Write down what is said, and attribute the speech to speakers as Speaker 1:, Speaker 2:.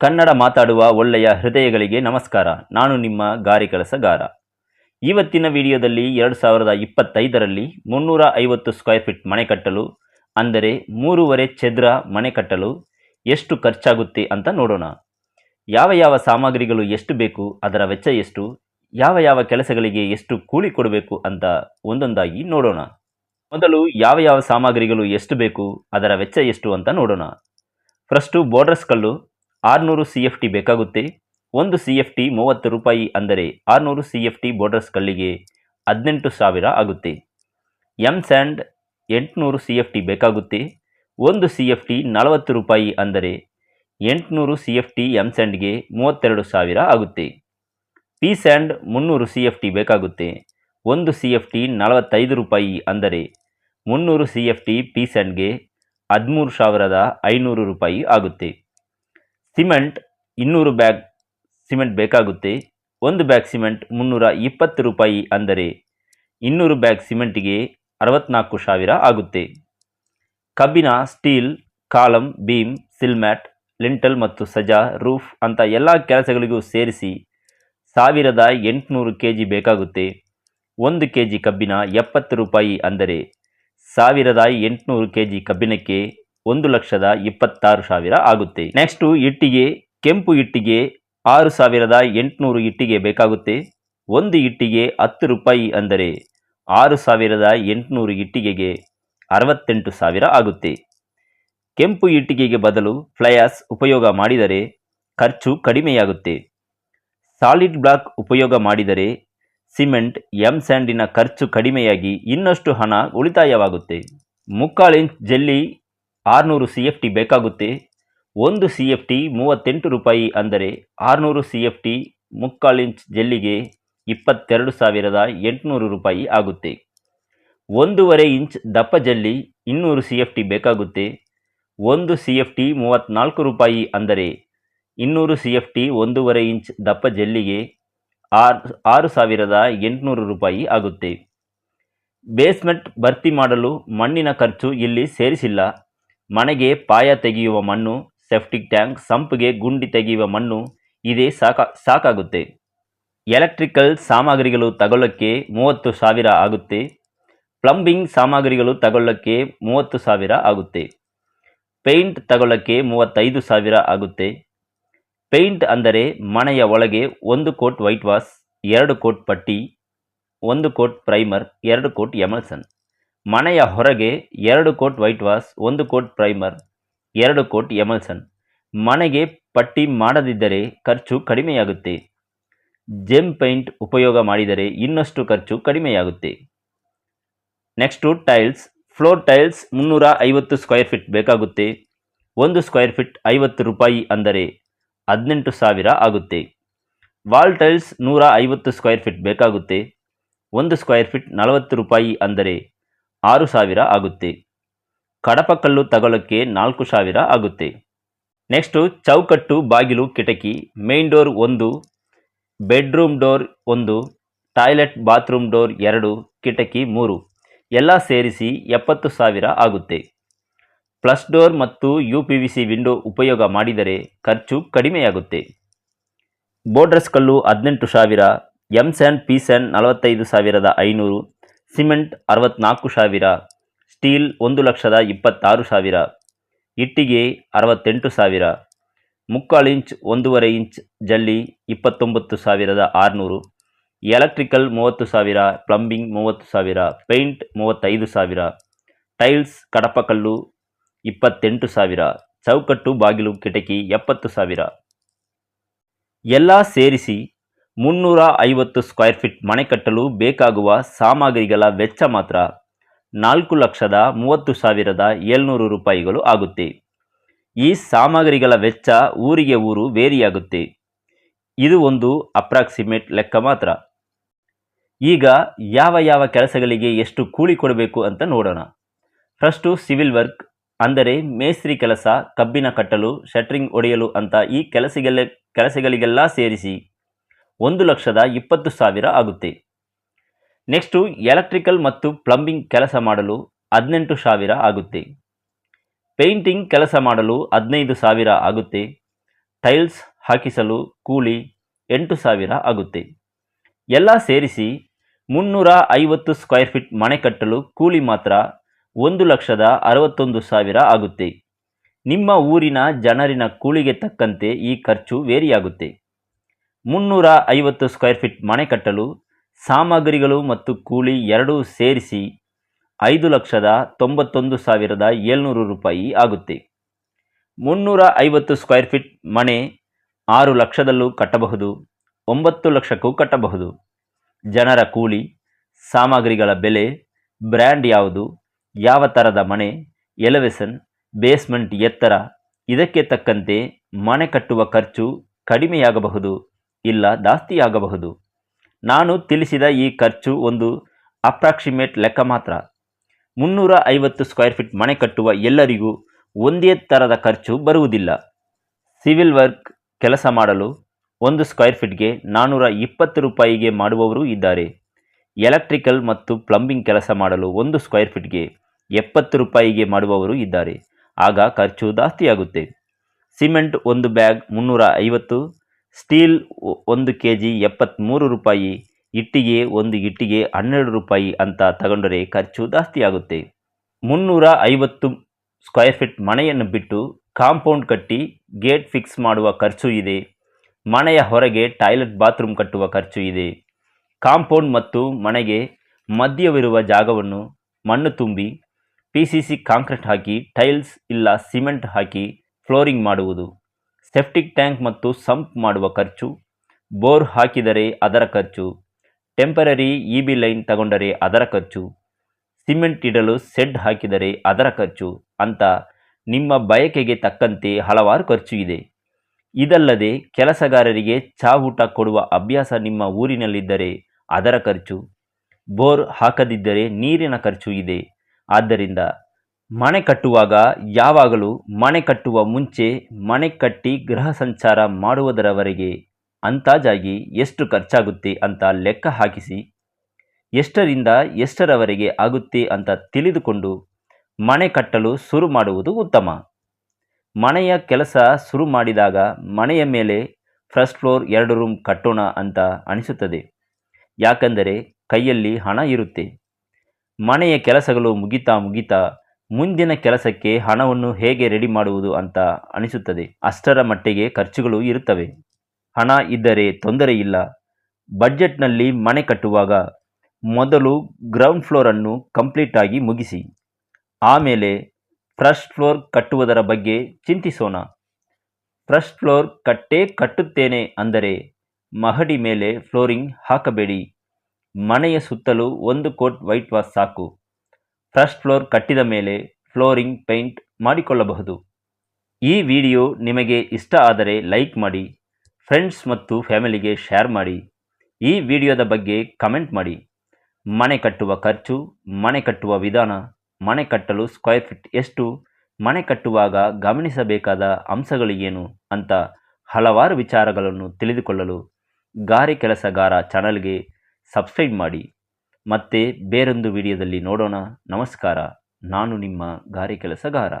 Speaker 1: ಕನ್ನಡ ಮಾತಾಡುವ ಒಳ್ಳೆಯ ಹೃದಯಗಳಿಗೆ ನಮಸ್ಕಾರ. ನಾನು ನಿಮ್ಮ ಗಾರಿ ಕೆಲಸಗಾರ. ಇವತ್ತಿನ ವಿಡಿಯೋದಲ್ಲಿ ಎರಡು ಸಾವಿರದ ಇಪ್ಪತ್ತೈದರಲ್ಲಿ ಮುನ್ನೂರ ಐವತ್ತು ಸ್ಕ್ವೇರ್ ಫೀಟ್ ಮನೆ ಕಟ್ಟಲು, ಅಂದರೆ ಮೂರುವರೆ ಚದರ ಮನೆ ಕಟ್ಟಲು ಎಷ್ಟು ಖರ್ಚಾಗುತ್ತೆ ಅಂತ ನೋಡೋಣ. ಯಾವ ಯಾವ ಸಾಮಗ್ರಿಗಳು ಎಷ್ಟು ಬೇಕು, ಅದರ ವೆಚ್ಚ ಎಷ್ಟು, ಯಾವ ಯಾವ ಕೆಲಸಗಳಿಗೆ ಎಷ್ಟು ಕೂಲಿ ಕೊಡಬೇಕು ಅಂತ ಒಂದೊಂದಾಗಿ ನೋಡೋಣ. ಮೊದಲು ಯಾವ ಯಾವ ಸಾಮಗ್ರಿಗಳು ಎಷ್ಟು ಬೇಕು, ಅದರ ವೆಚ್ಚ ಎಷ್ಟು ಅಂತ ನೋಡೋಣ. ಫಸ್ಟು ಬೋರ್ಡರ್ಸ್ ಕಲ್ಲು ಆರುನೂರು ಸಿ ಎಫ್ ಟಿ ಬೇಕಾಗುತ್ತೆ. ಒಂದು ಸಿ ಎಫ್ ಟಿ ಮೂವತ್ತು ರೂಪಾಯಿ ಅಂದರೆ ಆರುನೂರು ಸಿ ಎಫ್ ಟಿ ಬೋರ್ಡರ್ಸ್ ಕಲ್ಲಿಗೆ ಹದಿನೆಂಟು ಸಾವಿರ ಆಗುತ್ತೆ. ಎಂ ಸ್ಯಾಂಡ್ ಎಂಟುನೂರು ಸಿ ಎಫ್ ಟಿ ಬೇಕಾಗುತ್ತೆ. ಒಂದು ಸಿ ಎಫ್ ಟಿ ನಲವತ್ತು ರೂಪಾಯಿ ಅಂದರೆ ಎಂಟುನೂರು ಸಿ ಎಫ್ ಟಿ ಎಂ ಸ್ಯಾಂಡ್ಗೆ ಮೂವತ್ತೆರಡು ಸಾವಿರ ಆಗುತ್ತೆ. ಪಿ ಸ್ಯಾಂಡ್ ಮುನ್ನೂರು ಸಿ ಎಫ್ ಟಿ ಬೇಕಾಗುತ್ತೆ. ಒಂದು ಸಿ ಎಫ್ ಟಿ ನಲವತ್ತೈದು ರೂಪಾಯಿ ಅಂದರೆ ಮುನ್ನೂರು ಸಿ ಎಫ್ ಟಿ ಪಿ ಸ್ಯಾಂಡ್ಗೆ ಹದಿಮೂರು ಸಾವಿರದ ಐನೂರು ರೂಪಾಯಿ ಆಗುತ್ತೆ. ಸಿಮೆಂಟ್ ಇನ್ನೂರು ಬ್ಯಾಗ್ ಸಿಮೆಂಟ್ ಬೇಕಾಗುತ್ತೆ. ಒಂದು ಬ್ಯಾಗ್ ಸಿಮೆಂಟ್ ಮುನ್ನೂರ ಇಪ್ಪತ್ತು ರೂಪಾಯಿ ಅಂದರೆ ಇನ್ನೂರು ಬ್ಯಾಗ್ ಸಿಮೆಂಟಿಗೆ ಅರವತ್ನಾಲ್ಕು ಸಾವಿರ ಆಗುತ್ತೆ. ಕಬ್ಬಿನ, ಸ್ಟೀಲ್ ಕಾಲಮ್ ಬೀಮ್, ಸಿಲ್ಮ್ಯಾಟ್, ಲಿಂಟಲ್ ಮತ್ತು ಸಜಾ, ರೂಫ್ ಅಂತ ಎಲ್ಲ ಕೆಲಸಗಳಿಗೂ ಸೇರಿಸಿ ಸಾವಿರದ ಎಂಟುನೂರು ಕೆ ಜಿ ಬೇಕಾಗುತ್ತೆ. ಒಂದು ಕೆ ಜಿ ಕಬ್ಬಿನ ಎಪ್ಪತ್ತು ರೂಪಾಯಿ ಅಂದರೆ ಸಾವಿರದ ಎಂಟುನೂರು ಕೆ ಜಿ ಕಬ್ಬಿಣಕ್ಕೆ ಒಂದು ಲಕ್ಷದ ಇಪ್ಪತ್ತಾರು ಸಾವಿರ ಆಗುತ್ತೆ. ನೆಕ್ಸ್ಟು ಇಟ್ಟಿಗೆ, ಕೆಂಪು ಇಟ್ಟಿಗೆ ಆರು ಸಾವಿರದ ಎಂಟುನೂರು ಇಟ್ಟಿಗೆ ಬೇಕಾಗುತ್ತೆ. ಒಂದು ಇಟ್ಟಿಗೆ ಹತ್ತು ರೂಪಾಯಿ ಅಂದರೆ ಆರು ಸಾವಿರದ ಎಂಟುನೂರು ಇಟ್ಟಿಗೆಗೆ ಅರವತ್ತೆಂಟು ಸಾವಿರ ಆಗುತ್ತೆ. ಕೆಂಪು ಇಟ್ಟಿಗೆಗೆ ಬದಲು ಫ್ಲಯಾಸ್ ಉಪಯೋಗ ಮಾಡಿದರೆ ಖರ್ಚು ಕಡಿಮೆಯಾಗುತ್ತೆ. ಸಾಲಿಡ್ ಬ್ಲಾಕ್ ಉಪಯೋಗ ಮಾಡಿದರೆ ಸಿಮೆಂಟ್, ಎಂ ಸ್ಯಾಂಡಿನ ಖರ್ಚು ಕಡಿಮೆಯಾಗಿ ಇನ್ನಷ್ಟು ಹಣ ಉಳಿತಾಯವಾಗುತ್ತೆ. ಮುಕ್ಕಾಲು ಇಂಚ್ ಜಲ್ಲಿ ಆರುನೂರು ಸಿ ಎಫ್ ಟಿ ಬೇಕಾಗುತ್ತೆ. ಒಂದು ಸಿ ಎಫ್ ಟಿ ಮೂವತ್ತೆಂಟು ರೂಪಾಯಿ ಅಂದರೆ ಆರುನೂರು ಸಿ ಎಫ್ ಟಿ ಮುಕ್ಕಾಲು ಇಂಚ್ ಜಲ್ಲಿಗೆ ಇಪ್ಪತ್ತೆರಡು ಸಾವಿರದ ಎಂಟುನೂರು ರೂಪಾಯಿ ಆಗುತ್ತೆ. ಒಂದೂವರೆ ಇಂಚ್ ದಪ್ಪ ಜಲ್ಲಿ ಇನ್ನೂರು ಸಿ ಎಫ್ ಟಿ ಬೇಕಾಗುತ್ತೆ. ಒಂದು ಸಿ ಎಫ್ ಟಿ ಮೂವತ್ತ್ನಾಲ್ಕು ರೂಪಾಯಿ ಅಂದರೆ ಇನ್ನೂರು ಸಿ ಎಫ್ ಟಿ ಒಂದೂವರೆ ಇಂಚ್ ದಪ್ಪ ಜಲ್ಲಿಗೆ ಆರು ಆರು ಸಾವಿರದ ಎಂಟುನೂರು ರೂಪಾಯಿ ಆಗುತ್ತೆ. ಬೇಸ್ಮೆಂಟ್ ಭರ್ತಿ ಮಾಡಲು ಮಣ್ಣಿನ ಖರ್ಚು ಇಲ್ಲಿ ಸೇರಿಸಿಲ್ಲ. ಮನೆಗೆ ಪಾಯ ತೆಗೆಯುವ ಮಣ್ಣು ಸೆಫ್ಟಿಕ್ ಟ್ಯಾಂಕ್ ಸಂಪ್ಗೆ ಗುಂಡಿ ತೆಗೆಯುವ ಮಣ್ಣು, ಇದೇ ಸಾಕ, ಸಾಕಾಗುತ್ತೆ. ಎಲೆಕ್ಟ್ರಿಕಲ್ ಸಾಮಗ್ರಿಗಳು ತಗೊಳ್ಳೋಕ್ಕೆ ಮೂವತ್ತು ಸಾವಿರ ಆಗುತ್ತೆ. ಪ್ಲಂಬಿಂಗ್ ಸಾಮಗ್ರಿಗಳು ತಗೊಳ್ಳೋಕ್ಕೆ ಮೂವತ್ತು ಸಾವಿರ ಆಗುತ್ತೆ. ಪೇಂಟ್ ತಗೊಳ್ಳೋಕ್ಕೆ ಮೂವತ್ತೈದು ಸಾವಿರ ಆಗುತ್ತೆ. ಪೇಂಟ್ ಅಂದರೆ ಮನೆಯ ಒಳಗೆ ಒಂದು ಕೋಟ್ ವೈಟ್ ವಾಶ್ ಎರಡು ಕೋಟ್ ಪಟ್ಟಿ, ಒಂದು ಕೋಟ್ ಪ್ರೈಮರ್ ಎರಡು ಕೋಟ್ ಎಮಲ್ಸನ್ ಮನೆಯ ಹೊರಗೆ ಎರಡು ಕೋಟ್ ವೈಟ್ ವಾಶ್, ಒಂದು ಕೋಟ್ ಪ್ರೈಮರ್, ಎರಡು ಕೋಟ್ ಎಮಲ್ಸನ್. ಮನೆಗೆ ಪಟ್ಟಿ ಮಾಡದಿದ್ದರೆ ಖರ್ಚು ಕಡಿಮೆಯಾಗುತ್ತೆ. ಜೆಮ್ ಪೇಂಟ್ ಉಪಯೋಗ ಮಾಡಿದರೆ ಇನ್ನಷ್ಟು ಖರ್ಚು ಕಡಿಮೆಯಾಗುತ್ತೆ. Next tiles. ಫ್ಲೋರ್ ಟೈಲ್ಸ್ ಮುನ್ನೂರ ಐವತ್ತು ಸ್ಕ್ವೇರ್ ಫೀಟ್ ಬೇಕಾಗುತ್ತೆ. ಒಂದು ಸ್ಕ್ವೇರ್ ಫೀಟ್ ಐವತ್ತು ರೂಪಾಯಿ ಅಂದರೆ ಹದಿನೆಂಟು ಸಾವಿರ ಆಗುತ್ತೆ. ವಾಲ್ ಟೈಲ್ಸ್ ನೂರ ಐವತ್ತು ಸ್ಕ್ವೇರ್ ಫೀಟ್ ಬೇಕಾಗುತ್ತೆ. ಒಂದು ಸ್ಕ್ವೇರ್ ಫೀಟ್ ನಲವತ್ತು ರೂಪಾಯಿ ಅಂದರೆ ಆರು ಸಾವಿರ ಆಗುತ್ತೆ. ಕಡಪಕಲ್ಲು ತಗೊಳ್ಳೋಕ್ಕೆ ನಾಲ್ಕು ಸಾವಿರ ಆಗುತ್ತೆ. ನೆಕ್ಸ್ಟು ಚೌಕಟ್ಟು ಬಾಗಿಲು ಕಿಟಕಿ ಮೇನ್ ಡೋರ್ ಒಂದು ಬೆಡ್ರೂಮ್ ಡೋರ್ ಒಂದು ಟಾಯ್ಲೆಟ್ ಬಾತ್ರೂಮ್ ಡೋರ್ ಎರಡು, ಕಿಟಕಿ ಮೂರು. ಎಲ್ಲ ಸೇರಿಸಿ ಎಪ್ಪತ್ತು ಸಾವಿರ ಆಗುತ್ತೆ. ಪ್ಲಸ್ ಡೋರ್ ಮತ್ತು U P V C window ಉಪಯೋಗ ಮಾಡಿದರೆ ಖರ್ಚು ಕಡಿಮೆಯಾಗುತ್ತೆ. ಬೋರ್ಡ್ರಸ್ ಕಲ್ಲು ಹದಿನೆಂಟು ಸಾವಿರ ಎಂ ಸ್ಯಾನ್ ಪಿ ಸ್ಯಾನ್ ನಲವತ್ತೈದು ಸಾವಿರದ ಐನೂರು ಸಿಮೆಂಟ್ ಅರವತ್ನಾಲ್ಕು ಸಾವಿರ, ಸ್ಟೀಲ್ ಒಂದು ಲಕ್ಷದ ಇಪ್ಪತ್ತಾರು ಸಾವಿರ, ಇಟ್ಟಿಗೆ ಅರವತ್ತೆಂಟು ಸಾವಿರ, ಮುಕ್ಕಾಲು ಇಂಚ್ ಒಂದೂವರೆ ಇಂಚ್ ಜಲ್ಲಿ ಇಪ್ಪತ್ತೊಂಬತ್ತು ಸಾವಿರದ ಆರುನೂರು, ಎಲೆಕ್ಟ್ರಿಕಲ್ ಮೂವತ್ತು ಸಾವಿರ, ಪ್ಲಂಬಿಂಗ್ ಮೂವತ್ತು ಸಾವಿರ, ಪೇಂಟ್ ಮೂವತ್ತೈದು ಸಾವಿರ, ಟೈಲ್ಸ್ ಕಡಪಕಲ್ಲು ಇಪ್ಪತ್ತೆಂಟು ಸಾವಿರ, ಚೌಕಟ್ಟು ಬಾಗಿಲು ಕಿಟಕಿ ಎಪ್ಪತ್ತು ಸಾವಿರ. ಎಲ್ಲ ಸೇರಿಸಿ ಮುನ್ನೂರ ಐವತ್ತು ಸ್ಕ್ವೇರ್ ಫೀಟ್ ಮನೆ ಕಟ್ಟಲು ಬೇಕಾಗುವ ಸಾಮಗ್ರಿಗಳ ವೆಚ್ಚ ಮಾತ್ರ ನಾಲ್ಕು ಲಕ್ಷದ ಮೂವತ್ತು ಸಾವಿರದ ಏಳ್ನೂರು ರೂಪಾಯಿಗಳು ಆಗುತ್ತೆ. ಈ ಸಾಮಗ್ರಿಗಳ ವೆಚ್ಚ ಊರಿಗೆ ಊರು ವೇರಿಯಾಗುತ್ತೆ. ಇದು ಒಂದು ಅಪ್ರಾಕ್ಸಿಮೇಟ್ ಲೆಕ್ಕ ಮಾತ್ರ. ಈಗ ಯಾವ ಯಾವ ಕೆಲಸಗಳಿಗೆ ಎಷ್ಟು ಕೂಲಿ ಕೊಡಬೇಕು ಅಂತ ನೋಡೋಣ. ಫಸ್ಟು ಸಿವಿಲ್ ವರ್ಕ್, ಅಂದರೆ ಮೇಸ್ತ್ರಿ ಕೆಲಸ, ಕಬ್ಬಿನ ಕಟ್ಟಲು, ಶಟ್ರಿಂಗ್ ಒಡೆಯಲು ಅಂತ ಈ ಕೆಲಸಗಳ ಕೆಲಸಗಳಿಗೆಲ್ಲ ಸೇರಿಸಿ. ಒಂದು ಲಕ್ಷದ ಇಪ್ಪತ್ತು ಸಾವಿರ ಆಗುತ್ತೆ. ನೆಕ್ಸ್ಟು, ಎಲೆಕ್ಟ್ರಿಕಲ್ ಮತ್ತು ಪ್ಲಂಬಿಂಗ್ ಕೆಲಸ ಮಾಡಲು ಹದಿನೆಂಟು ಸಾವಿರ ಆಗುತ್ತೆ. ಪೇಂಟಿಂಗ್ ಕೆಲಸ ಮಾಡಲು ಹದಿನೈದು ಸಾವಿರ ಆಗುತ್ತೆ. ಟೈಲ್ಸ್ ಹಾಕಿಸಲು ಕೂಲಿ ಎಂಟು ಸಾವಿರ ಆಗುತ್ತೆ. ಎಲ್ಲ ಸೇರಿಸಿ ಮುನ್ನೂರ ಐವತ್ತು ಸ್ಕ್ವೇರ್ ಫೀಟ್ ಮನೆ ಕಟ್ಟಲು ಕೂಲಿ ಮಾತ್ರ ಒಂದು ಲಕ್ಷದ ಅರವತ್ತೊಂದು ಸಾವಿರ ಆಗುತ್ತೆ. ನಿಮ್ಮ ಊರಿನ ಜನರಿನ ಕೂಲಿಗೆ ತಕ್ಕಂತೆ ಈ ಖರ್ಚು ವೇರಿಯಾಗುತ್ತೆ. ಮುನ್ನೂರ ಐವತ್ತು ಸ್ಕ್ವೇರ್ ಫೀಟ್ ಮನೆ ಕಟ್ಟಲು ಸಾಮಗ್ರಿಗಳು ಮತ್ತು ಕೂಲಿ ಎರಡೂ ಸೇರಿಸಿ ಐದು ಲಕ್ಷದ ತೊಂಬತ್ತೊಂದು ಸಾವಿರದ ಏಳ್ನೂರು ರೂಪಾಯಿ ಆಗುತ್ತೆ. ಮುನ್ನೂರ ಐವತ್ತು ಸ್ಕ್ವೇರ್ ಫೀಟ್ ಮನೆ ಆರು ಲಕ್ಷದಲ್ಲೂ ಕಟ್ಟಬಹುದು, ಒಂಬತ್ತು ಲಕ್ಷಕ್ಕೂ ಕಟ್ಟಬಹುದು. ಜನರ ಕೂಲಿ, ಸಾಮಗ್ರಿಗಳ ಬೆಲೆ, ಬ್ರ್ಯಾಂಡ್ ಯಾವುದು, ಯಾವ ಥರದ ಮನೆ ಎಲೆವೆಸನ್ ಬೇಸ್ಮೆಂಟ್ ಎತ್ತರ, ಇದಕ್ಕೆ ತಕ್ಕಂತೆ ಮನೆ ಕಟ್ಟುವ ಖರ್ಚು ಕಡಿಮೆಯಾಗಬಹುದು. ಇಲ್ಲ ಜಾಸ್ತಿಯಾಗಬಹುದು. ನಾನು ತಿಳಿಸಿದ ಈ ಖರ್ಚು ಒಂದು ಅಪ್ರಾಕ್ಸಿಮೇಟ್ ಲೆಕ್ಕ ಮಾತ್ರ. ಮುನ್ನೂರ ಐವತ್ತು ಸ್ಕ್ವೇರ್ ಫೀಟ್ ಮನೆ ಕಟ್ಟುವ ಎಲ್ಲರಿಗೂ ಒಂದೇ ಥರದ ಖರ್ಚು ಬರುವುದಿಲ್ಲ. ಸಿವಿಲ್ ವರ್ಕ್ ಕೆಲಸ ಮಾಡಲು ಒಂದು ಸ್ಕ್ವೇರ್ ಫೀಟ್ಗೆ ನಾನ್ನೂರ ಇಪ್ಪತ್ತು ರೂಪಾಯಿಗೆ ಮಾಡುವವರು ಇದ್ದಾರೆ. ಎಲೆಕ್ಟ್ರಿಕಲ್ ಮತ್ತು ಪ್ಲಂಬಿಂಗ್ ಕೆಲಸ ಮಾಡಲು ಒಂದು ಸ್ಕ್ವೇರ್ ಫೀಟ್ಗೆ ಎಪ್ಪತ್ತು ರೂಪಾಯಿಗೆ ಮಾಡುವವರು ಇದ್ದಾರೆ. ಆಗ ಖರ್ಚು ಜಾಸ್ತಿಯಾಗುತ್ತೆ. ಸಿಮೆಂಟ್ ಒಂದು ಬ್ಯಾಗ್ ಮುನ್ನೂರ ಐವತ್ತು ಸ್ಟೀಲ್ ಒಂದು ಕೆ ಜಿ ಎಪ್ಪತ್ತ್ಮೂರು ರೂಪಾಯಿ, ಇಟ್ಟಿಗೆ ಒಂದು ಇಟ್ಟಿಗೆ ಹನ್ನೆರಡು ರೂಪಾಯಿ ಅಂತ ತಗೊಂಡರೆ ಖರ್ಚು ಜಾಸ್ತಿ ಆಗುತ್ತೆ. ಮುನ್ನೂರ ಐವತ್ತು ಸ್ಕ್ವೇರ್ ಫೀಟ್ ಮನೆಯನ್ನು ಬಿಟ್ಟು ಕಾಂಪೌಂಡ್ ಕಟ್ಟಿ ಗೇಟ್ ಫಿಕ್ಸ್ ಮಾಡುವ ಖರ್ಚು ಇದೆ. ಮನೆಯ ಹೊರಗೆ ಟಾಯ್ಲೆಟ್ ಬಾತ್ರೂಮ್ ಕಟ್ಟುವ ಖರ್ಚು ಇದೆ. ಕಾಂಪೌಂಡ್ ಮತ್ತು ಮನೆಗೆ ಮಧ್ಯವಿರುವ ಜಾಗವನ್ನು ಮಣ್ಣು ತುಂಬಿ ಪಿ ಸಿ ಸಿ ಕಾಂಕ್ರೀಟ್ ಹಾಕಿ, ಟೈಲ್ಸ್ ಇಲ್ಲ ಸಿಮೆಂಟ್ ಹಾಕಿ ಫ್ಲೋರಿಂಗ್ ಮಾಡುವುದು. ಸೆಪ್ಟಿಕ್ ಟ್ಯಾಂಕ್ ಮತ್ತು ಸಂಪ್ ಮಾಡುವ ಖರ್ಚು ಬೋರ್ ಹಾಕಿದರೆ ಅದರ ಖರ್ಚು ಟೆಂಪರರಿ ಇ ಬಿ ಲೈನ್ ತಗೊಂಡರೆ ಅದರ ಖರ್ಚು ಸಿಮೆಂಟ್ ಇಡಲು ಸೆಡ್ ಹಾಕಿದರೆ ಅದರ ಖರ್ಚು ಅಂತ ನಿಮ್ಮ ಬಯಕೆಗೆ ತಕ್ಕಂತೆ ಹಲವಾರು ಖರ್ಚು ಇದೆ. ಇದಲ್ಲದೆ ಕೆಲಸಗಾರರಿಗೆ ಚಾ ಊಟ ಕೊಡುವ ಅಭ್ಯಾಸ ನಿಮ್ಮ ಊರಿನಲ್ಲಿದ್ದರೆ ಅದರ ಖರ್ಚು ಬೋರ್ ಹಾಕದಿದ್ದರೆ ನೀರಿನ ಖರ್ಚು ಇದೆ. ಆದ್ದರಿಂದ ಮನೆ ಕಟ್ಟುವಾಗ ಯಾವಾಗಲೂ ಮನೆ ಕಟ್ಟುವ ಮುಂಚೆ ಮನೆ ಕಟ್ಟಿ ಗೃಹ ಸಂಚಾರ ಮಾಡುವುದರವರೆಗೆ ಅಂದಾಜಾಗಿ ಎಷ್ಟು ಖರ್ಚಾಗುತ್ತೆ ಅಂತ ಲೆಕ್ಕ ಹಾಕಿಸಿ, ಎಷ್ಟರಿಂದ ಎಷ್ಟರವರೆಗೆ ಆಗುತ್ತೆ ಅಂತ ತಿಳಿದುಕೊಂಡು ಮನೆ ಕಟ್ಟಲು ಶುರು ಮಾಡುವುದು ಉತ್ತಮ. ಮನೆಯ ಕೆಲಸ ಶುರು ಮಾಡಿದಾಗ ಮನೆಯ ಮೇಲೆ ಫಸ್ಟ್ ಫ್ಲೋರ್ ಎರಡು ರೂಮ್ ಕಟ್ಟೋಣ ಅಂತ ಅನಿಸುತ್ತದೆ. ಯಾಕಂದರೆ ಕೈಯಲ್ಲಿ ಹಣ ಇರುತ್ತೆ. ಮನೆಯ ಕೆಲಸಗಳು ಮುಗಿತಾ ಮುಗಿತಾ ಮುಂದಿನ ಕೆಲಸಕ್ಕೆ ಹಣವನ್ನು ಹೇಗೆ ರೆಡಿ ಮಾಡುವುದು ಅಂತ ಅನಿಸುತ್ತದೆ. ಅಷ್ಟರ ಮಟ್ಟಿಗೆ ಖರ್ಚುಗಳು ಇರುತ್ತವೆ. ಹಣ ಇದ್ದರೆ ತೊಂದರೆ ಇಲ್ಲ. ಬಡ್ಜೆಟ್ನಲ್ಲಿ ಮನೆ ಕಟ್ಟುವಾಗ ಮೊದಲು ಗ್ರೌಂಡ್ ಫ್ಲೋರನ್ನು ಕಂಪ್ಲೀಟ್ ಆಗಿ ಮುಗಿಸಿ. ಆಮೇಲೆ ಫಸ್ಟ್ ಫ್ಲೋರ್ ಕಟ್ಟುವುದರ ಬಗ್ಗೆ ಚಿಂತಿಸೋಣ. ಫಸ್ಟ್ ಫ್ಲೋರ್ ಕಟ್ಟೇ ಕಟ್ಟುತ್ತೇನೆ ಅಂದರೆ ಮಹಡಿ ಮೇಲೆ ಫ್ಲೋರಿಂಗ್ ಹಾಕಬೇಡಿ. ಮನೆಯ ಸುತ್ತಲೂ ಒಂದು ಕೋಟ್ ವೈಟ್ ವಾಶ್ ಸಾಕು. ಫಸ್ಟ್ ಫ್ಲೋರ್ ಕಟ್ಟಿದ ಮೇಲೆ ಫ್ಲೋರಿಂಗ್ ಪೇಂಟ್ ಮಾಡಿಕೊಳ್ಳಬಹುದು. ಈ ವಿಡಿಯೋ ನಿಮಗೆ ಇಷ್ಟ ಆದರೆ ಲೈಕ್ ಮಾಡಿ ಫ್ರೆಂಡ್ಸ್ ಮತ್ತು ಫ್ಯಾಮಿಲಿಗೆ ಶೇರ್ ಮಾಡಿ. ಈ ವಿಡಿಯೋದ ಬಗ್ಗೆ ಕಮೆಂಟ್ ಮಾಡಿ. ಮನೆ ಕಟ್ಟುವ ಖರ್ಚು, ಮನೆ ಕಟ್ಟುವ ವಿಧಾನ, ಮನೆ ಕಟ್ಟಲು ಸ್ಕ್ವೇರ್ ಫೀಟ್ ಎಷ್ಟು, ಮನೆ ಕಟ್ಟುವಾಗ ಗಮನಿಸಬೇಕಾದ ಅಂಶಗಳು ಏನು ಅಂತ ಹಲವಾರು ವಿಚಾರಗಳನ್ನು ತಿಳಿದುಕೊಳ್ಳಲು ಗಾರೆ ಕೆಲಸಗಾರ ಚಾನಲ್ಗೆ ಸಬ್ಸ್ಕ್ರೈಬ್ ಮಾಡಿ. ಮತ್ತೆ ಬೇರೊಂದು ವಿಡಿಯೋದಲ್ಲಿ ನೋಡೋಣ. ನಮಸ್ಕಾರ. ನಾನು ನಿಮ್ಮ ಗಾರೆ ಕೆಲಸಗಾರ.